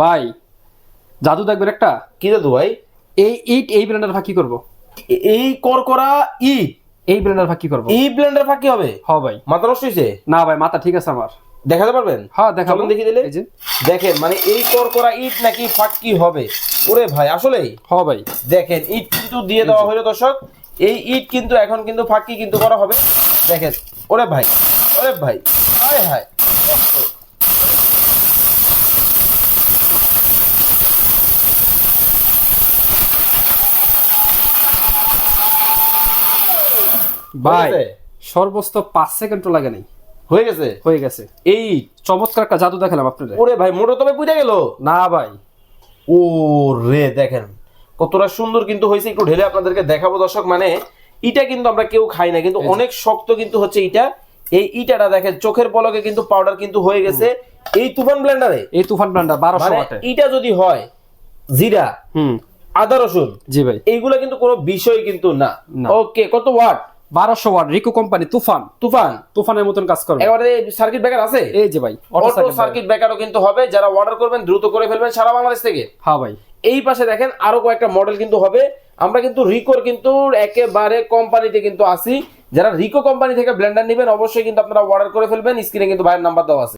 ভাই জাদু দেখবেন একটা? কি দাদু ভাই? এই ইট এই ব্লেন্ডার ফাঁকি করব। এই করকরা ইট এই ব্লেন্ডার ফাঁকি করব। এই ব্লেন্ডার ফাঁকি হবে? হ ভাই। মাথা নষ্ট হয়েছে না ভাই মাথা ঠিক আছে আমার। দেখাতে পারবেন? হ্যাঁ দেখাবো। দেখি দিলে দেখেন মানে এই করকরা ইট নাকি ফাঁকি হবে? ওরে ভাই আসলেই? হ ভাই। দেখেন ইট কিন্তু দিয়ে দেওয়া হলো দর্শক। এই ইট কিন্তু এখন কিন্তু ফাঁকি কিন্তু করা হবে। দেখেন ওরে ভাই ওরে ভাই হায় হায়। ভাই? সর্বোচ্চ পাঁচ সেকেন্ডও লাগে নাই। হয়ে গেছে? হয়ে গেছে। এই চমৎকার একটা জাদু দেখালাম আপনাদের। ওরে ভাই মোটর তবে গেল। না ভাই। ও রে দেখেন কতটা সুন্দর কিন্তু হয়েছে। একটু ঢেলে আপনাদেরকে দেখাবো দর্শক মানে ইটা কিন্তু আমরা কেউ খাই না কিন্তু অনেক শক্ত কিন্তু হচ্ছে ইটা। এই ইটাটা দেখেন চোখের পলকে কিন্তু পাউডার কিন্তু হয়ে গেছে। এই তুফান ব্লেন্ডারে এই তুফান ব্লেন্ডার বারোশো মানে ইটা যদি হয় জিরা হুম। আদা রসুন জি ভাই। এইগুলা কিন্তু কোনো বিষয় কিন্তু না। না। ওকে কত ওয়াট? বারোশো ওয়াট রিকো কোম্পানি তুফান। তুফান তুফানের মতন কাজ করবে। এবারে সার্কিট ব্রেকার আছে? এই যে ভাই অটো অটো সার্কিট ব্রেকারও কিন্তু হবে যারা অর্ডার করবেন দ্রুত করে ফেলবেন সারা বাংলাদেশ থেকে। হ্যাঁ ভাই। এই পাশে দেখেন আরও কয়েকটা মডেল কিন্তু হবে। আমরা কিন্তু রিকোর কিন্তু একেবারে কোম্পানিতে কিন্তু আসি যারা রিকো কোম্পানি থেকে ব্লেন্ডার নেবেন অবশ্যই কিন্তু আপনারা অর্ডার করে ফেলবেন। স্ক্রিনে কিন্তু ভাইয়ের নাম্বার দেওয়া আছে।